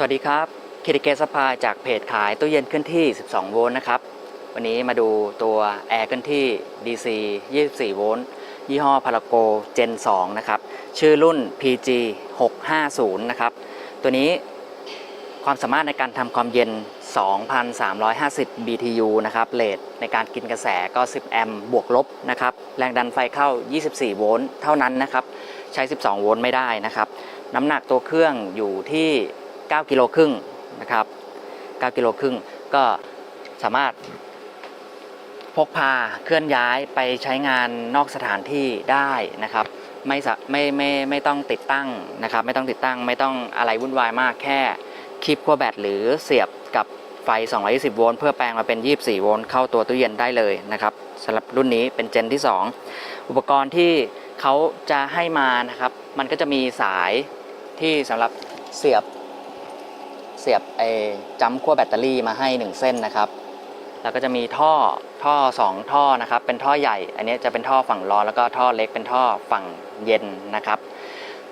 สวัสดีครับคิริเกสพายจากเพจขายตู้เย็นเคลื่อนที่ 12 โวลต์นะครับ วันนี้มาดูตัวแอร์เคลื่อนที่ DC 24 โวลต์ ยี่ห้อพาราโก Gen 2นะครับ ชื่อรุ่น PG 650 นะครับ ตัวนี้ความสามารถในการทำความเย็น 2,350 BTU นะครับเรทในการกินกระแสก็ 10 แอมป์บวกลบนะครับ แรงดันไฟเข้า 24 โวลต์เท่านั้นนะครับ ใช้ 12 โวลต์ไม่ได้นะครับ น้ำหนักตัวเครื่องอยู่ที่ 9กิโลครึ่งนะครับ9กิโลครึ่งก็สามารถพกพาเคลื่อนย้ายไปใช้งานนอกสถานที่ได้นะครับ ไม่ไม่ไม่ไม่ต้องติดตั้งนะครับ ไม่ต้องติดตั้งไม่ต้องอะไรวุ่นวายมากแค่คลิปขั้วแบตหรือเสียบกับไฟ 220 โวลต์เพื่อแปลงมาเป็น 24 โวลต์เข้าตัวตู้เย็นได้เลยนะครับสำหรับรุ่นนี้เป็นเจนที่ 2 อุปกรณ์ที่เขาจะให้มานะครับ มันก็จะมีสายที่สำหรับเสียบ เสียบไอ้จัมขั้วแบตเตอรี่มาให้ 1 เส้นนะครับ แล้วก็จะมีท่อท่อ 2 ท่อนะครับ เป็นท่อใหญ่ อันนี้จะเป็นท่อฝั่งร้อนแล้วก็ท่อเล็กเป็นท่อฝั่งเย็นนะครับ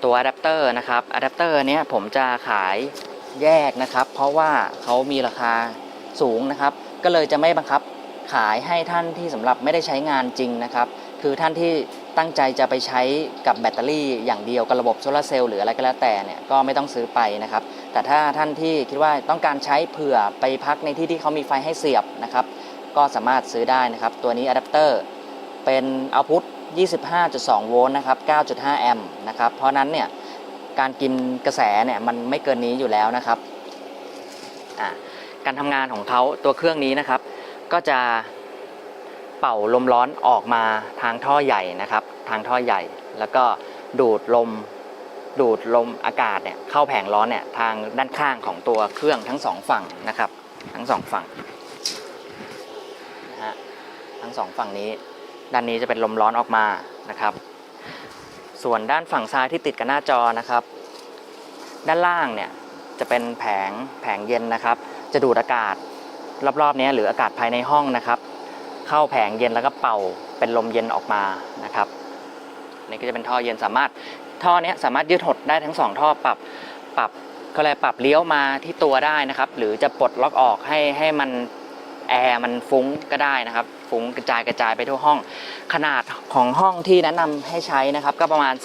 ตัวอะแดปเตอร์นะครับอะแดปเตอร์เนี้ยผมจะขายแยกนะครับ เพราะว่าเขามีราคาสูงนะครับ ก็เลยจะไม่บังคับขายให้ท่านที่สำหรับไม่ได้ใช้งานจริงนะครับ คือท่านที่ ตั้งใจจะไปใช้กับแบตเตอรี่อย่างเดียวกับระบบโซลาเซลล์หรืออะไรก็แล้วแต่เนี่ยก็ไม่ต้องซื้อไปนะครับ แต่ถ้าท่านที่คิดว่าต้องการใช้เผื่อไปพักในที่ที่เขามีไฟให้เสียบนะครับ ก็สามารถซื้อได้นะครับ ตัวนี้อะแดปเตอร์เป็นเอาพุท25.2 โวลต์นะครับ 9.5 แอมป์นะครับ เพราะนั้นเนี่ยการกินกระแสเนี่ยมันไม่เกินนี้อยู่แล้วนะครับ การทำงานของเขาตัวเครื่องนี้นะครับ ก็จะเป่าลมร้อนออกมาทางท่อใหญ่นะครับ ทางท่อใหญ่ แล้วก็ดูดลมดูดลมอากาศเนี่ยเข้าแผงร้อนเนี่ยทางด้านข้างของตัวเครื่องทั้งสองฝั่งนะครับ ทั้งสองฝั่งนะฮะทั้งสองฝั่งนี้ ด้านนี้จะเป็นลมร้อนออกมานะครับ ส่วนด้านฝั่งซ้ายที่ติดกับหน้าจอนะครับ ด้านล่างเนี่ยจะเป็นแผงแผงเย็นนะครับ จะดูดอากาศรอบๆนี้หรืออากาศภายในห้องนะครับ เข้าแผงเย็นแล้วก็เป่าเป็นลมเย็นออกมานะครับ นี่ก็จะเป็นท่อเย็นสามารถท่อเนี้ยสามารถยืดหดได้ทั้งสองท่อปรับปรับก็เลยปรับเลี้ยวมาที่ตัวได้นะครับ หรือจะปลดล็อกออกให้ให้มันแอร์มันฟุ้งก็ได้นะครับ ฟุ้งกระจายกระจายไปทั่วห้อง ขนาดของห้องที่แนะนำให้ใช้นะครับ ก็ประมาณ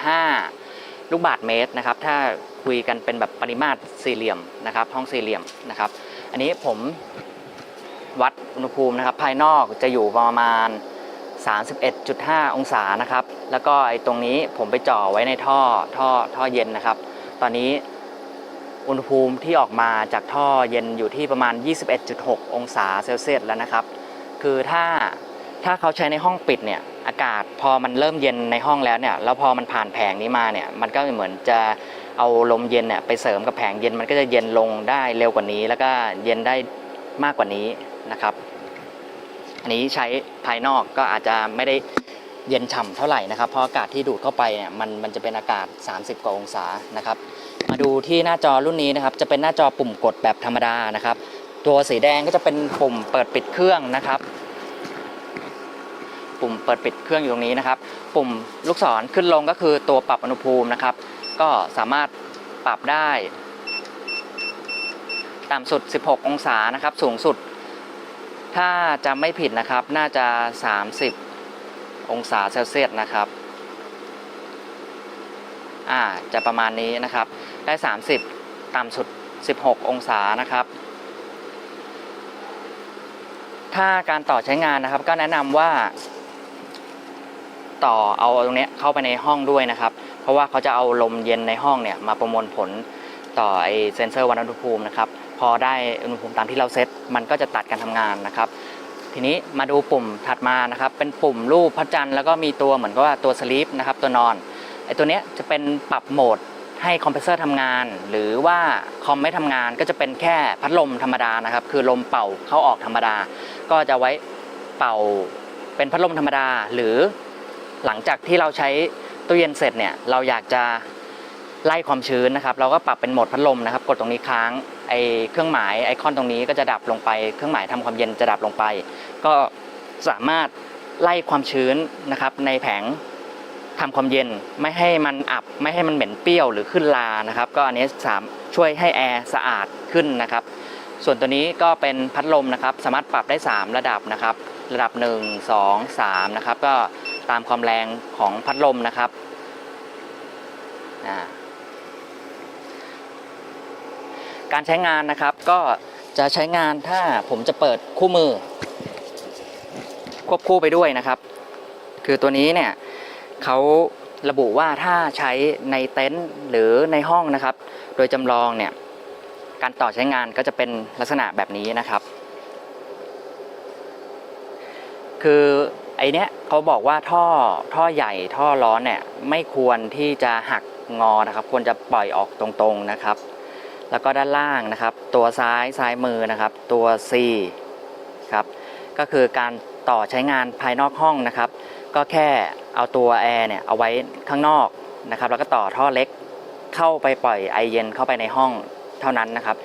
4-5 ลูกบาทเมตรนะครับ ถ้าคุยกันเป็นแบบปริมาตรสี่เหลี่ยมนะครับ ห้องสี่เหลี่ยมนะครับ อันนี้ผมวัดอุณหภูมินะครับ ภายนอกจะอยู่ประมาณ 31.5 องศานะครับ แล้วก็ไอ้ตรงนี้ผมไปจ่อไว้ในท่อท่อท่อเย็นนะครับ ตอนนี้อุณหภูมิที่ออกมาจากท่อเย็นอยู่ที่ประมาณ 21.6 องศาเซลเซียสแล้วนะครับ คือถ้าถ้าเขาใช้ในห้องปิดเนี่ยอากาศพอมันเริ่มเย็นในห้องแล้วเนี่ยแล้วพอมันผ่านแผงนี้มาเนี่ยมันก็เหมือนจะเอาลมเย็นเนี่ยไปเสริมกับแผงเย็นมันก็จะเย็นลงได้เร็วกว่านี้ แล้วก็เย็นได้มากกว่านี้นะครับ อันนี้ใช้ภายนอกก็อาจจะไม่ได้เย็นฉ่ำเท่าไหร่นะครับ เพราะอากาศที่ดูดเข้าไปเนี่ยมันมันจะเป็นอากาศ 30 กว่าองศานะครับ มาดูที่หน้าจอรุ่นนี้นะครับ จะเป็นหน้าจอปุ่มกดแบบธรรมดานะครับ ตัวสีแดงก็จะเป็นปุ่มเปิดปิดเครื่องนะครับ ปุ่มเปิดปิดเครื่องอยู่ตรงนี้นะครับ ปุ่มลูกศรขึ้นลงก็คือตัวปรับอุณหภูมินะครับ ก็สามารถปรับได้ ต่ำสุด 16 องศานะครับ สูงสุด ถ้าจะไม่ผิดนะครับ น่าจะ 30 องศาเซลเซียสนะครับ อ่า จะประมาณนี้นะครับ ได้ 30 ต่ำสุด 16 องศานะครับ ถ้าการต่อใช้งานนะครับ ก็แนะนำว่า ต่อเอาตรงนี้เข้าไปในห้องด้วยนะครับ เพราะว่าเขาจะเอาลมเย็นในห้องเนี่ยมาประมวลผลต่อไอเซนเซอร์วัดอุณหภูมินะครับ อได้อุณหภูมิตามที่เราเซตมันก็จะตัดการทำงานนะครับ ทีนี้มาดูปุ่มถัดมานะครับ เป็นปุ่มรูปพระจันทร์แล้วก็มีตัวเหมือนกับว่าตัวสลีปนะครับตัวนอนไอตัวเนี้ยจะเป็นปรับโหมดให้คอมเพรสเซอร์ทำงาน หรือว่าคอมไม่ทำงานก็จะเป็นแค่พัดลมธรรมดานะครับ คือลมเป่าเข้าออกธรรมดา ก็จะไว้เป่าเป็นพัดลมธรรมดา หรือหลังจากที่เราใช้ตู้เย็นเสร็จเนี่ยเราอยากจะไล่ความชื้นนะครับ เราก็ปรับเป็นโหมดพัดลมนะครับ กดตรงนี้ค้าง ไอเครื่องหมายไอคอนตรงนี้ก็จะดับลงไป เครื่องหมายทำความเย็นจะดับลงไป ก็สามารถไล่ความชื้นนะครับในแผงทำความเย็นไม่ให้มันอับ ไม่ให้มันเหม็นเปรี้ยวหรือขึ้นลานะครับ ก็อันนี้สามช่วยให้แอร์สะอาดขึ้นนะครับ ส่วนตัวนี้ก็เป็นพัดลมนะครับ สามารถปรับได้ 3 ระดับนะครับ ระดับ 1 2 3นะครับก็ตามความแรงของพัดลมนะครับอ่า การใช้งานนะครับ ก็จะใช้งานถ้าผมจะเปิดคู่มือ ควบคู่ไปด้วยนะครับ คือตัวนี้เนี่ยเขาระบุว่าถ้าใช้ในเต็นท์หรือในห้องนะครับ โดยจำลองเนี่ยการต่อใช้งานก็จะเป็นลักษณะแบบนี้นะครับ คือไอเนี้ยเขาบอกว่าท่อท่อใหญ่ท่อร้อนเนี่ยไม่ควรที่จะหักงอนะครับ ควรจะปล่อยออกตรงๆนะครับ แล้วก็ด้านล่างนะครับ ตัวซ้ายซ้ายมือนะครับ ตัว C ครับก็คือการต่อใช้งานภายนอกห้องนะครับ ก็แค่เอาตัวแอร์เนี่ยเอาไว้ข้างนอกนะครับ แล้วก็ต่อท่อเล็กเข้าไปปล่อยไอเย็นเข้าไปในห้องเท่านั้นนะครับ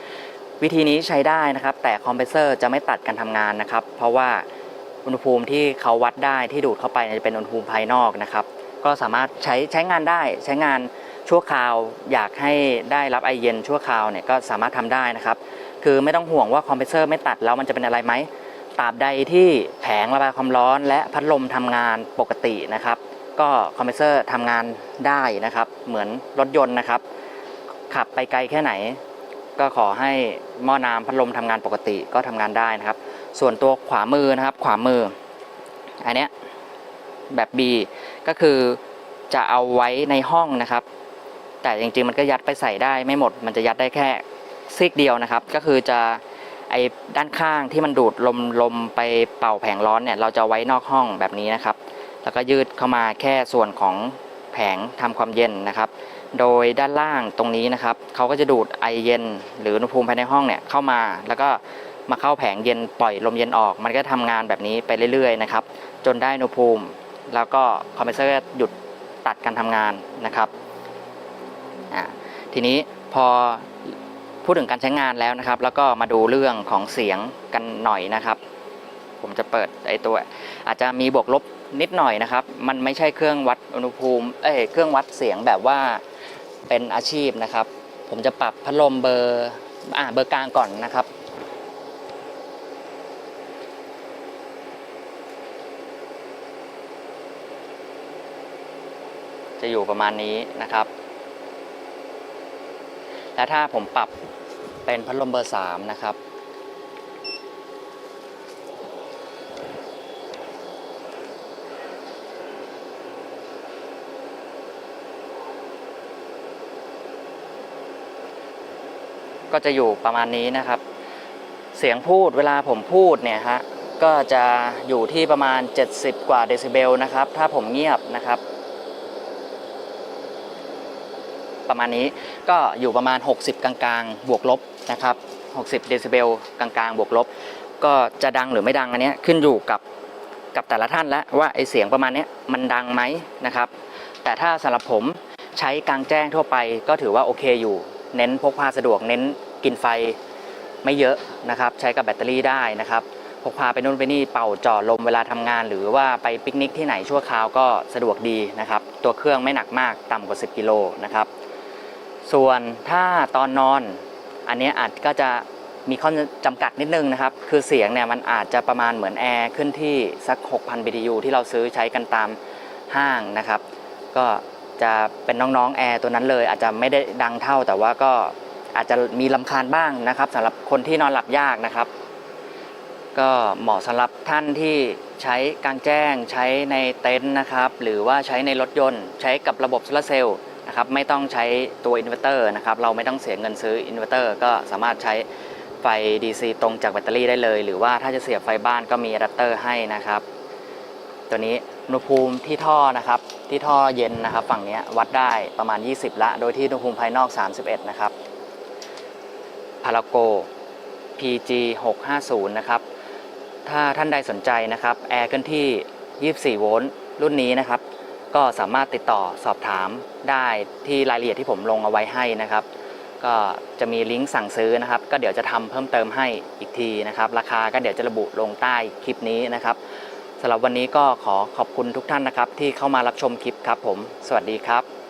วิธีนี้ใช้ได้นะครับ แต่คอมเพรสเซอร์จะไม่ตัดการทำงานนะครับ เพราะว่าอุณหภูมิที่เขาวัดได้ที่ดูดเข้าไปจะเป็นอุณหภูมิภายนอกนะครับ ก็สามารถใช้ใช้งานได้ใช้งาน ชั่วคราวอยากให้ได้รับไอเย็นชั่วคราวเนี่ยก็สามารถทำได้นะครับ คือไม่ต้องห่วงว่าคอมเพรสเซอร์ไม่ตัดแล้วมันจะเป็นอะไรไหมตราบใดที่แผงระบายความร้อน และพัดลมทำงานปกตินะครับ ก็คอมเพรสเซอร์ทำงานได้นะครับ เหมือนรถยนต์นะครับ ขับไปไกลแค่ไหน ก็ขอให้หม้อน้ำพัดลมทำงานปกติก็ทำงานได้นะครับ ส่วนตัวขวามือนะครับ ขวามือ อันเนี้ยแบบ B ก็คือจะเอาไว้ในห้องนะครับ แต่จริงๆมันก็ยัดไปใส่ได้ไม่หมด มันจะยัดได้แค่ซีกเดียวนะครับ ก็คือจะไอ้ด้านข้างที่มันดูดลมลมไปเป่าแผงร้อนเนี่ยเราจะไว้นอกห้องแบบนี้นะครับ แล้วก็ยืดเข้ามาแค่ส่วนของแผงทำความเย็นนะครับ โดยด้านล่างตรงนี้นะครับเขาก็จะดูดไอเย็น หรืออุณหภูมิภายในห้องเนี่ยเข้ามา แล้วก็มาเข้าแผงเย็นปล่อยลมเย็นออก มันก็ทำงานแบบนี้ไปเรื่อยๆนะครับจนได้อุณหภูมิ แล้วก็คอมเพรสเซอร์หยุดตัดการทำงานนะครับ ทีนี้พอพูดถึงการใช้งานแล้วนะครับ แล้วก็มาดูเรื่องของเสียงกันหน่อยนะครับ ผมจะเปิดไอตัว อาจจะมีบวกลบนิดหน่อยนะครับ มันไม่ใช่เครื่องวัดอุณหภูมิเอ้เครื่องวัดเสียงแบบว่าเป็นอาชีพนะครับ ผมจะปรับพัดลมเบอร์อ่าเบอร์กลางก่อนนะครับจะอยู่ประมาณนี้นะครับ และถ้าผมปรับเป็นพัดลมเบอร์3นะครับ ก็จะอยู่ประมาณนี้นะครับ เสียงพูดเวลาผมพูดเนี่ยฮะก็จะอยู่ที่ประมาณ 70 กว่าเดซิเบลนะครับ ถ้าผมเงียบนะครับ ประมาณนี้ก็อยู่ประมาณ 60 กลางๆ บวกลบนะครับ60 เดซิเบลกลางๆ บวกลบ ก็จะดังหรือไม่ดังอันนี้ขึ้นอยู่กับกับแต่ละท่านแล้วว่าไอเสียงประมาณนี้มันดังไหมนะครับ แต่ถ้าสำหรับผมใช้กลางแจ้งทั่วไปก็ถือว่าโอเคอยู่ เน้นพกพาสะดวกเน้นกินไฟไม่เยอะนะครับ ใช้กับแบตเตอรี่ได้นะครับพกพาไปนู่นไปนี่เป่าจ่อลมเวลาทำงาน หรือว่าไปปิกนิกที่ไหนชั่วคราวก็สะดวกดีนะครับ ตัวเครื่องไม่หนักมากต่ำกว่า 10 กิโลนะครับ ส่วนถ้าตอนนอน อันนี้อาจก็จะมีข้อจำกัดนิดนึงนะครับ คือเสียงเนี่ยมันอาจจะประมาณเหมือนแอร์ขึ้นที่สัก 6,000 BTU ที่เราซื้อใช้กันตามห้างนะครับ ก็จะเป็นน้องๆแอร์ตัวนั้นเลย อาจจะไม่ได้ดังเท่าแต่ว่าก็อาจจะมีลำคาญบ้างนะครับสำหรับคนที่นอนหลับยากนะครับ ก็เหมาะสำหรับท่านที่ใช้กลางแจ้ง ใช้ในเต็นท์นะครับ หรือว่าใช้ในรถยนต์ ใช้กับระบบโซลาเซลล์ นะครับไม่ต้องใช้ตัวอินเวอร์เตอร์นะครับเราไม่ต้องเสียเงินซื้ออินเวอร์เตอร์ก็สามารถใช้ไฟ DC ตรงจากแบตเตอรี่ได้เลย หรือว่าถ้าจะเสียบไฟบ้านก็มีอะแดปเตอร์ให้นะครับ ตัวนี้อุณหภูมิที่ท่อนะครับที่ท่อเย็นนะครับ ฝั่งนี้วัดได้ประมาณ 20 ละ โดยที่อุณหภูมิภายนอก 31 นะครับพาราโก PG 650นะครับถ้าท่านใดสนใจนะครับแอร์เคลื่อนที่ 24 โวลต์รุ่นนี้นะครับ ก็สามารถติดต่อสอบถามได้ที่รายละเอียดที่ผมลงเอาไว้ให้นะครับ ก็จะมีลิงก์สั่งซื้อนะครับ ก็เดี๋ยวจะทำเพิ่มเติมให้อีกทีนะครับ ราคาก็เดี๋ยวจะระบุลงใต้คลิปนี้นะครับสำหรับวันนี้ก็ขอขอบคุณทุกท่านนะครับ ที่เข้ามารับชมคลิปครับผม สวัสดีครับ